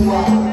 Wow.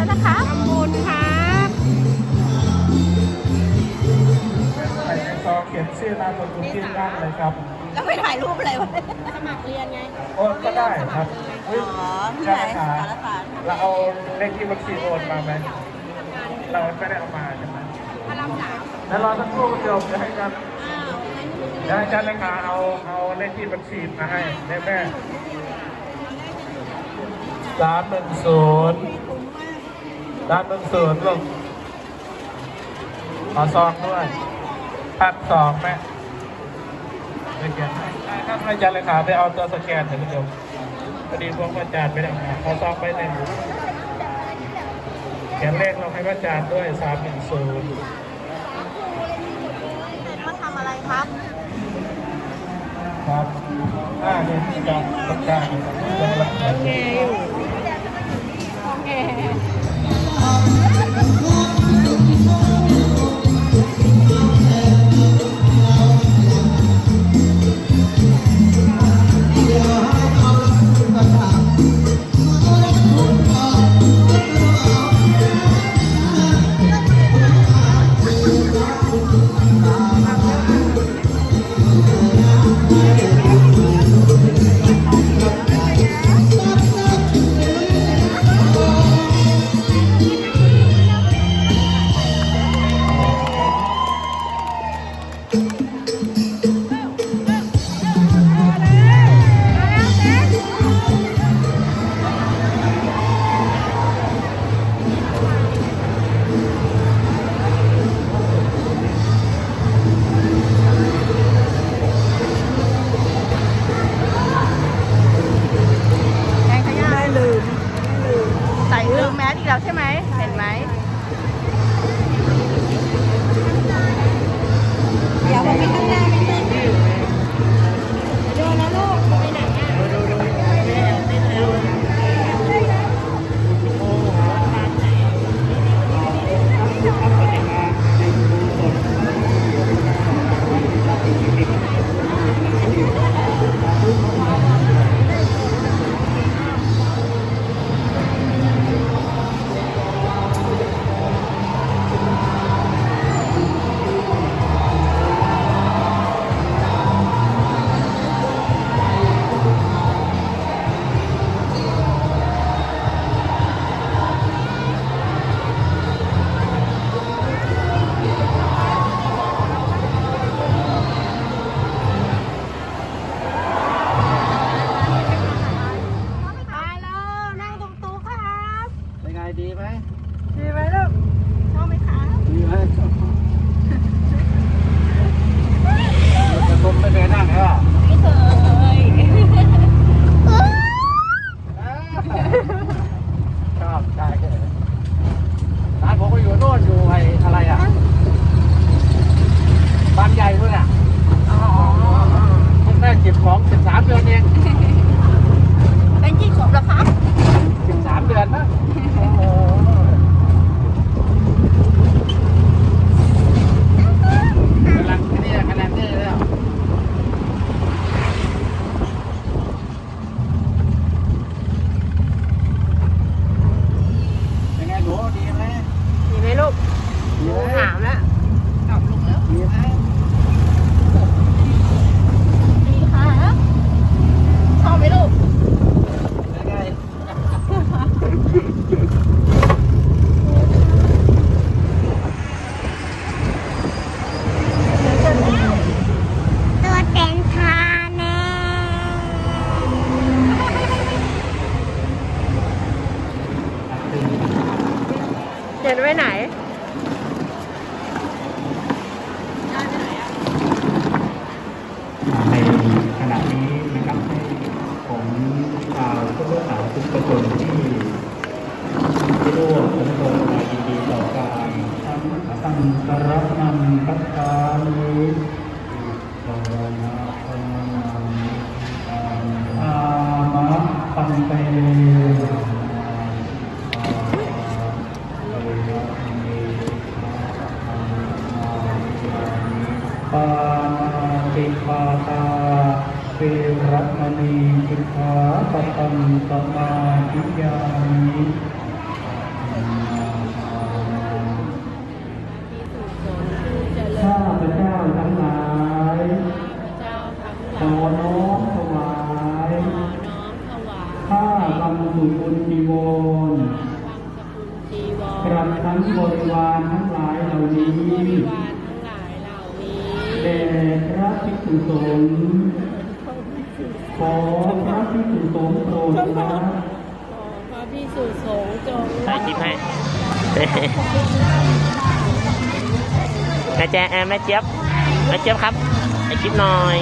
แล้วนะคะทำบุญครับใส่ซอเขียนชื่อนามสกุลที่บ้านเลยครับแล้วไปถ่ายรูปอะไรวะสมัครเรียนไงโอ้ก็ได้ครับอ๋อที่ไหนสารศารเราเอาเลขที่บัญชีโอนมาไหมเราไม่ได้เอามาใช่ไหมพลังสามแล้วรอสักครู่เดี๋ยวจะให้กันได้จ้าเลขาเอาเอาเลขที่บัญชีมาให้แม่สามหนึ่งศูนย์ สามหนึ่งศูนย์ลูกขอซองด้วยแป๊บสองแม่สแกนให้ครับอาจารย์เลขาไปเอาตัวสแกนถึงเดียวพอดีพวกอาจารย์ไม่ได้มาขอซองไปในหมู่เขียนเลขเราให้พระอาจารย์ด้วยสามหนึ่งศูนย์มาทำอะไรครับ ครับอ่าเนี่ยอาจารย์ประกาศครับโอเคอยู่โอเค ดีไหมดีไหมลูกชอบไหมคะดีไหมจะต้มไม่เคยนั่งเหรอไม่เคยชอบใช่ร้านผมก็อยู่โน่นอยู่ไอ้อะไรอะบ้านใหญ่ด้วยอะอ๋อเพิ่งได้สิบของสิบสามเดือนเองเป็นกี่ขวบแล้วครับสิบสามเดือนนะโอ้โหกำลังนี่กำลังนี่แล้ว เป็นไงหนูดีไหม ดีไหมลูก ดีไหม ถามแล้วตอบลุงแล้ว ดีไหม ดีค่ะชอบไหมลูก เป็นไง ตัวเต็งคาแน่ เขียนไว้ไหนในขณะนี้นะครับผมชาวผู้ร่วมสาวทุกประชนที่ที่ร่วมมทนยินดีต่อการตั้งตั้งกรับนำกัตตานิภาวนาภาอามะปันเต สิกขาตาเวรมณีสิกขาปะตังสมาธิยามิข้าพเจ้าทั้งหลายขอน้อมถวายข้าบำสุกุลจีวรกระทั้งบริวารทั้งหลายเหล่านี้ พระภิกษุสงฆ์ขอพระภิกษุสงฆ์โปรดรับขอพระภิกษุสงฆ์จงถ่ายคลิปให้แม่แจ๊แม่เจี๊ยบแม่เจี๊ยบครับถ่ายคลิปหน่อย